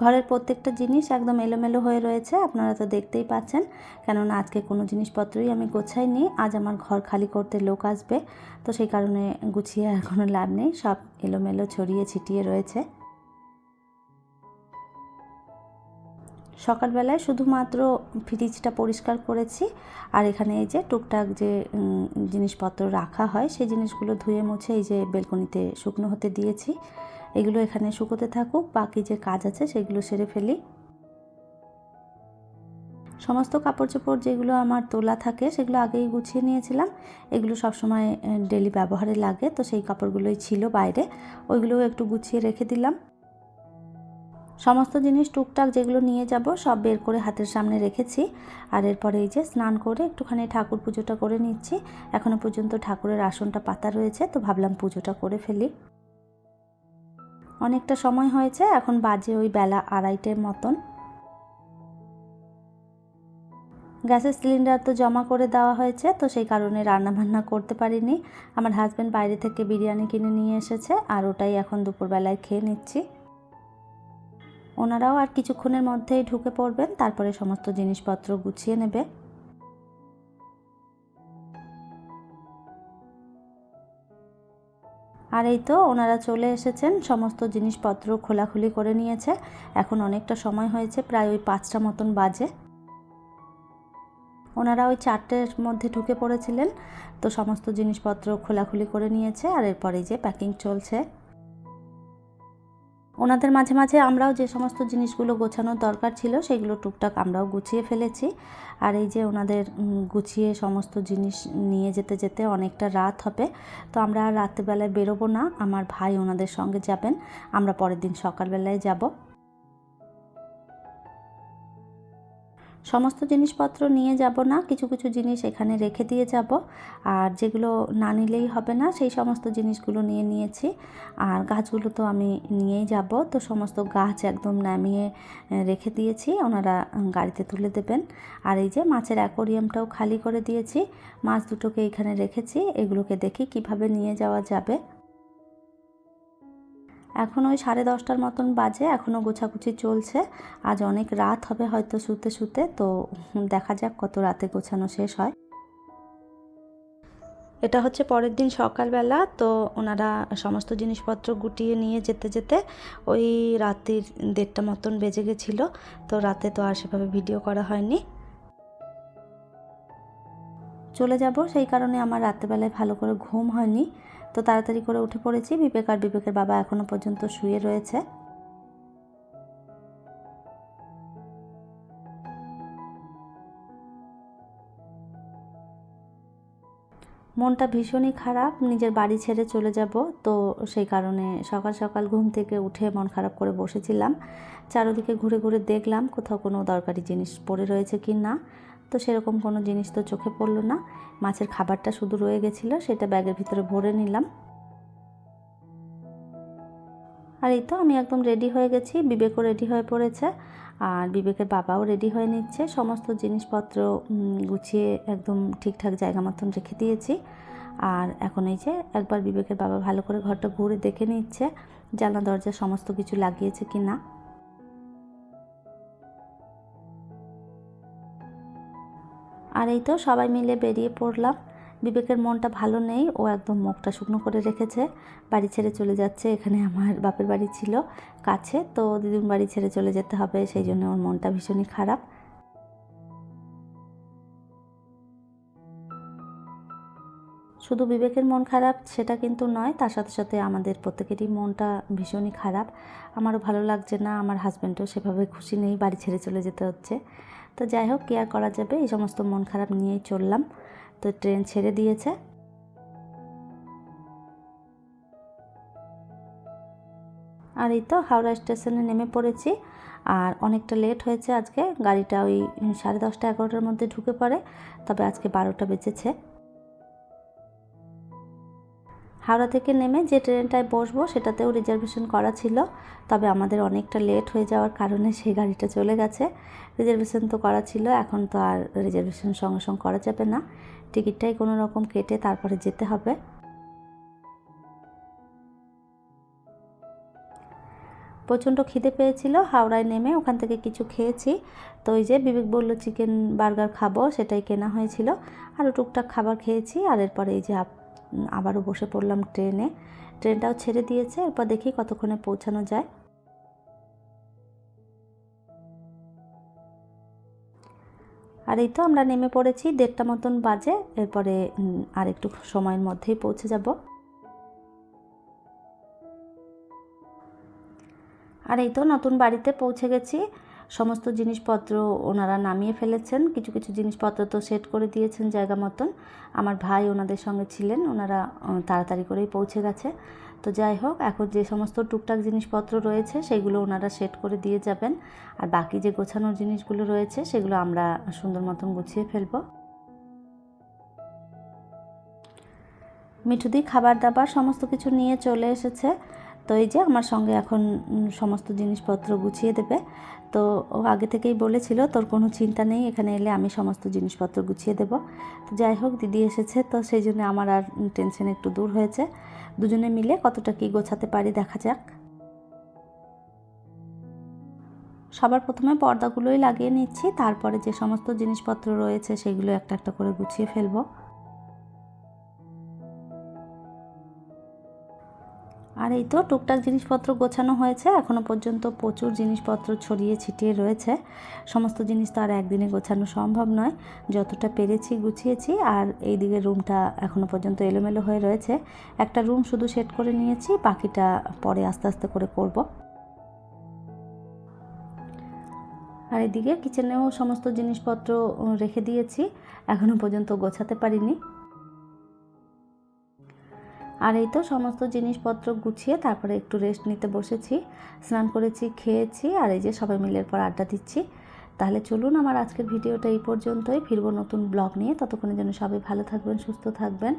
ঘরের প্রত্যেকটা জিনিস একদম এলোমেলো হয়ে রয়েছে, আপনারা তো দেখতেই পাচ্ছেন। কেননা আজকে কোনো জিনিসপত্রই আমি গোছাইনি, আজ আমার ঘর খালি করতে লোক আসবে, তো সেই কারণে গুছিয়ে আর কোনো লাভ নেই, সব এলোমেলো ছড়িয়ে ছিটিয়ে রয়েছে। সকালবেলায় শুধুমাত্র ফ্রিজটা পরিষ্কার করেছি, আর এখানে এই যে টুকটাক যে জিনিসপত্র রাখা হয়, সেই জিনিসগুলো ধুয়ে মুছে এই যে বেলকনিতে শুকনো হতে দিয়েছি। এগুলো এখানে শুকোতে থাকুক, বাকি যে কাজ আছে সেগুলো সেরে ফেলি। সমস্ত কাপড় চোপড় যেগুলো আমার তোলা থাকে সেগুলো আগেই গুছিয়ে নিয়েছিলাম। এগুলো সবসময় ডেলি ব্যবহারে লাগে, তো সেই কাপড়গুলোই ছিল বাইরে। ওইগুলোও একটু গুছিয়ে রেখে দিলাম। সমস্ত জিনিস টুকটাক যেগুলো নিয়ে যাব সব বের করে হাতের সামনে রেখেছি। আর এরপরে এই যে স্নান করে একটুখানি ঠাকুর পুজোটা করে নিচ্ছি। এখনও পর্যন্ত ঠাকুরের আসনটা পাতা রয়েছে, তো ভাবলাম পুজোটা করে ফেলি। অনেকটা সময় হয়েছে, এখন বাজে ওই বেলা আড়াইটের মতন। গ্যাসের সিলিন্ডার তো জমা করে দেওয়া হয়েছে, তো সেই কারণে রান্না বান্না করতে পারিনি। আমার হাজব্যান্ড বাইরে থেকে বিরিয়ানি কিনে নিয়ে এসেছে, আর ওটাই এখন দুপুরবেলায় খেয়ে নিচ্ছি। ওনারাও আর কিছুক্ষণের মধ্যেই ঢুকে পড়বেন, তারপরে সমস্ত জিনিসপত্র গুছিয়ে নেবে। আর এই তো ওনারা চলে এসেছেন, সমস্ত জিনিসপত্র খোলাখুলি করে নিয়েছে। এখন অনেকটা সময় হয়েছে, প্রায় ওই পাঁচটা মতন বাজে। ওনারা ওই চারটের মধ্যে ঢুকে পড়েছিলেন, তো সমস্ত জিনিসপত্র খোলাখুলি করে নিয়েছে, আর এরপরে যে প্যাকিং চলছে। ওনাদের মাঝে মাঝে আমরাও যে সমস্ত জিনিসগুলো গোছানোর দরকার ছিল, সেগুলো টুকটাক আমরাও গুছিয়ে ফেলেছি। আর এই যে ওনাদের গুছিয়ে সমস্ত জিনিস নিয়ে যেতে যেতে অনেকটা রাত হবে। তো আমরা রাত্রেবেলায় বেরোবো না। আমার ভাই ওনাদের সঙ্গে যাবেন। আমরা পরের দিন সকালবেলায় যাব। সমস্ত জিনিসপত্র নিয়ে যাব না, কিছু কিছু জিনিস এখানে রেখে দিয়ে যাব। আর যেগুলো না নিলেই হবে না, সেই সমস্ত জিনিসগুলো নিয়ে নিয়েছি। আর গাছগুলো তো আমি নিয়েই যাব। তো সমস্ত গাছ একদম নামিয়ে রেখে দিয়েছি। ওনারা গাড়িতে তুলে দেবেন। আর এই যে মাছের অ্যাকোরিয়ামটাও খালি করে দিয়েছি। মাছ দুটোকে এখানে রেখেছি। এগুলোকে দেখি কীভাবে নিয়ে যাওয়া যাবে। এখন ওই সাড়ে দশটার মতন বাজে, এখনও গোছাগুছি চলছে। আজ অনেক রাত হবে হয়তো শুতে শুতে, তো দেখা যাক কত রাতে গোছানো শেষ হয়। এটা হচ্ছে পরের দিন সকালবেলা, তো ওনারা সমস্ত জিনিসপত্র গুটিয়ে নিয়ে যেতে যেতে ওই রাত্রির দেড়টা মতন বেজে গেছিল, তো রাতে তো আর সেভাবে ভিডিও করা হয়নি। চলে যাব, সেই কারণে আমার রাত্রেবেলায় ভালো করে ঘুম হয়নি। তো তাড়াতাড়ি করে উঠে পড়েছি। বিবেক আর বিবেকের বাবা এখনও পর্যন্ত শুয়ে রয়েছে। মনটা ভীষণই খারাপ। নিজের বাড়ি ছেড়ে চলে যাব। তো সেই কারণে সকাল সকাল ঘুম থেকে উঠে মন খারাপ করে বসেছিলাম। চারোদিকে ঘুরে ঘুরে দেখলাম কোথাও কোনো দরকারি জিনিস পড়ে রয়েছে কি না তো সেরকম কোনো জিনিস তো চোখে পড়ল না। মাছের খাবারটা শুধু রয়ে গেছিল, সেটা ব্যাগের ভিতরে ভরে নিলাম। আর এই তো আমি একদম রেডি হয়ে গেছি, বিবেকও রেডি হয়ে পড়েছে, আর বিবেকের বাবাও রেডি হয়ে নিচ্ছে। সমস্ত জিনিসপত্র গুছিয়ে একদম ঠিকঠাক জায়গা মতন রেখে দিয়েছি। আর এখন এই যে একবার বিবেকের বাবা ভালো করে ঘরটা ঘুরে দেখে নিচ্ছে, জানলা দরজা সমস্ত কিছু লাগিয়েছে কি না আর এই তো সবাই মিলে বেরিয়ে পড়লাম। বিবেকের মনটা ভালো নেই, ও একদম মুখটা শুকনো করে রেখেছে। বাড়ি ছেড়ে চলে যাচ্ছে, এখানে আমার বাপের বাড়ি ছিল কাছে। তো দিদুন বাড়ি ছেড়ে চলে যেতে হবে, সেই জন্য ওর মনটা ভীষণই খারাপ। শুধু বিবেকের মন খারাপ সেটা কিন্তু নয়, তার সাথে সাথে আমাদের প্রত্যেকেরই মনটা ভীষণই খারাপ। আমারও ভালো লাগছে না, আমার হাজব্যান্ডও সেভাবে খুশি নেই, বাড়ি ছেড়ে চলে যেতে হচ্ছে। তো যাই হোক কেয়ার করা যাবে? এই সমস্ত মন খারাপ নিয়েই চললাম। তো ট্রেন ছেড়ে দিয়েছে। আর এই তো হাওড়া স্টেশনে নেমে পড়েছি। আর অনেকটা লেট হয়েছে আজকে। গাড়িটা ওই সাড়ে দশটা এগারোটার মধ্যে ঢুকে পড়ে। তবে আজকে বারোটা বেজেছে। হাওড়া থেকে নেমে যে ট্রেনটায় বসবো সেটাতেও রিজার্ভেশন করা ছিল। তবে আমাদের অনেকটা লেট হয়ে যাওয়ার কারণে সেই গাড়িটা চলে গেছে। রিজার্ভেশন তো করা ছিল, এখন তো আর রিজার্ভেশন সঙ্গে সঙ্গে করা যাবে না। টিকিটটাই কোনো রকম কেটে তারপরে যেতে হবে। প্রচণ্ড খিদে পেয়েছিল, হাওড়ায় নেমে ওখান থেকে কিছু খেয়েছি। তো ওই যে বিবেক বলল, চিকেন বার্গার খাব সেটাই কেনা হয়েছিল। আরও টুকটাক খাবার খেয়েছি, আর এরপরে এই যে আবারও বসে পড়লাম ট্রেনে। ট্রেনটাও ছেড়ে দিয়েছে, এরপর দেখি কতক্ষণে পৌঁছানো যায়। আর এই তো আমরা নেমে পড়েছি দেড়টা মতন বাজে, এরপরে আর একটু সময়ের মধ্যেই পৌঁছে যাব। আর এই তো নতুন বাড়িতে পৌঁছে গেছি। সমস্ত জিনিসপত্র ওনারা নামিয়ে ফেলেছেন। কিছু কিছু জিনিসপত্র তো সেট করে দিয়েছেন জায়গা মতন। আমার ভাই ওনাদের সঙ্গে ছিলেন, ওনারা তাড়াতাড়ি করেই পৌঁছে গেছে। তো যাই হোক, এখন যে সমস্ত টুকটাক জিনিসপত্র রয়েছে, সেগুলো ওনারা সেট করে দিয়ে যাবেন। আর বাকি যে গোছানোর জিনিসগুলো রয়েছে, সেগুলো আমরা সুন্দর মতন গুছিয়ে ফেলব। মিঠুদি খাবার দাবার সমস্ত কিছু নিয়ে চলে এসেছে। তো এই যে আমার সঙ্গে এখন সমস্ত জিনিসপত্র গুছিয়ে দেবে। তো ও আগে থেকেই বলেছিল, তোর কোনো চিন্তা নেই, এখানে এলে আমি সমস্ত জিনিসপত্র গুছিয়ে দেব। তো যাই হোক, দিদি এসেছে, তো সেই জন্য আমার আর টেনশন একটু দূর হয়েছে। দুজনে মিলে কতটা কি গোছাতে পারি দেখা যাক। সবার প্রথমে পর্দাগুলোই লাগিয়ে নিচ্ছি, তারপরে যে সমস্ত জিনিসপত্র রয়েছে সেগুলো একটা একটা করে গুছিয়ে ফেলব। আর এই তো টুকটাক জিনিসপত্র গোছানো হয়েছে এখনও পর্যন্ত প্রচুর জিনিসপত্র ছড়িয়ে ছিটিয়ে রয়েছে। সমস্ত জিনিস তো আর একদিনে গোছানো সম্ভব নয়। যতটা পেরেছি গুছিয়েছি, আর এই দিকে রুমটা এখনও পর্যন্ত এলোমেলো হয়ে রয়েছে। একটা রুম শুধু সেট করে নিয়েছি, বাকিটা পরে আস্তে আস্তে করে করব। আর এদিকে কিচেনেও সমস্ত জিনিসপত্র রেখে দিয়েছি এখনও পর্যন্ত গোছাতে পারিনি। আর এই তো সমস্ত জিনিসপত্র গুছিয়ে তারপরে একটু রেস্ট নিতে বসেছি। স্নান করেছি, খেয়েছি আর এই যে সবাই মিলের পর আড্ডা দিচ্ছি। তাহলে চলুন আমার আজকের ভিডিওটা এই পর্যন্তই। ফিরবো নতুন ব্লগ নিয়ে। ততক্ষণের জন্য সবাই ভালো থাকবেন, সুস্থ থাকবেন।